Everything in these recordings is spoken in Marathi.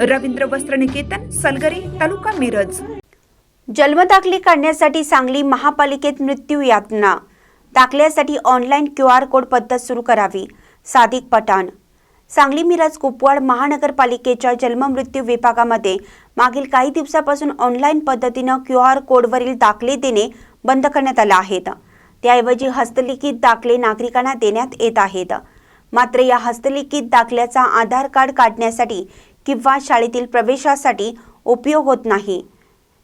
रवींद्र वस्त्रनिकेतन सलगरी तालुका मिरज. जन्मदाखले काढण्यासाठी सांगली महापालिकेत मृत्यू यातना. दाखल्यासाठी ऑनलाईन क्यू आर कोड पद्धत सुरू करावी सादिक पठाण. सांगली मिरज कुपवाड महानगरपालिकेच्या जन्ममृत्यू विभागामध्ये मागील काही दिवसापासून ऑनलाईन पद्धतीनं क्यू आर कोडवरील दाखले देणे बंद करण्यात आले आहेत. त्याऐवजी हस्तलिखित दाखले नागरिकांना देण्यात येत आहेत. मात्र या हस्तलिखित दाखल्याचा आधार कार्ड काढण्यासाठी किंवा शाळेतील प्रवेशासाठी उपयोग होत नाही.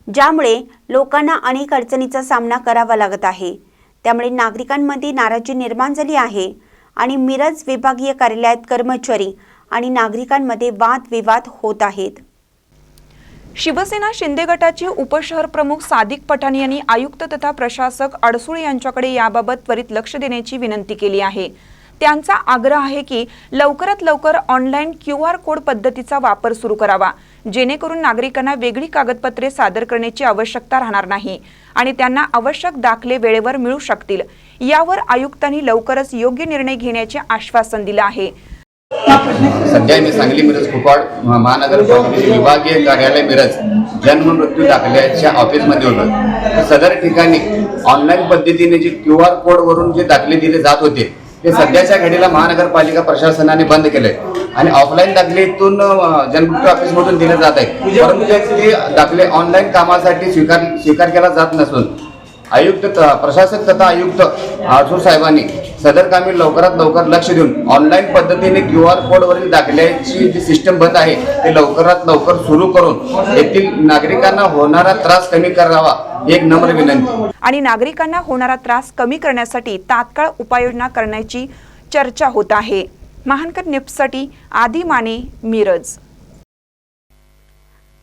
ज्यामुळे लोकांना अनेक अडचणीचा सामना करावा लागत आहे. त्यामुळे नागरिकांमध्ये नाराजी निर्माण झाली आहे आणि मिरज विभागीय कार्यालयात कर्मचारी आणि नागरिकांमध्ये वादविवाद होत आहेत. शिवसेना शिंदे गटाचे उपशहर प्रमुख सादिक पठाण यांनी आयुक्त तथा प्रशासक अडसूळ यांच्याकडे याबाबत त्वरित लक्ष देण्याची विनंती केली आहे. त्यांचा आग्रह आहे की लवकरात लवकर ऑनलाईन क्यू आर कोड पद्धतीचा वापर सुरू करावा. जेणेकरून नागरिकांना वेगळी कागदपत्रे सादर करण्याची आवश्यकता राहणार नाही आणि त्यांना आवश्यक दाखले वेळेवर मिळू शकतील. यावर आयुक्तांनी लवकरच योग्य निर्णय घेण्याचे आश्वासन दिलं आहे. सध्या मी सांगली मिरज कुपवाड महानगरपालिकेचे विभागीय कार्यालय मिरज. जन्म मृत्यू दाखल्याच्या ऑफिसमध्ये होतो. सदर ठिकाणी ऑनलाईन पद्धतीने जे क्यू आर कोडवरून जे दाखले दिले जात होते ते सध्याच्या घडीला महानगरपालिका प्रशासनाने बंद केले आणि ऑफलाईन दाखले इथून जन्ममृत्यू ऑफिसमधून दिले जात आहे. परंतु ते दाखले ऑनलाईन कामासाठी स्वीकार स्वीकार केला जात नसून आयुक्त प्रशासक तथा आयुक्त आठूर साहेबांनी सदर कामी लवकरात लवकर लक्ष देऊन ऑनलाईन पद्धतीने क्यू आर कोडवरील दाखल्याची जी सिस्टम बंद आहे ते लवकरात लवकर सुरू करून येथील नागरिकांना होणारा त्रास कमी करावा ही एक नम्र विनंती. आणि नागरिकांना होणारा त्रास कमी करण्यासाठी तात्काळ उपाययोजना करण्याची चर्चा होत आहे. महानकर निप्ससाठी आदी माने मिरज.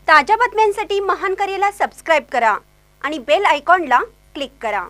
ताज्या बातम्यांसाठी महान करेला सबस्क्राईब करा आणि बेल आयकॉनला क्लिक करा.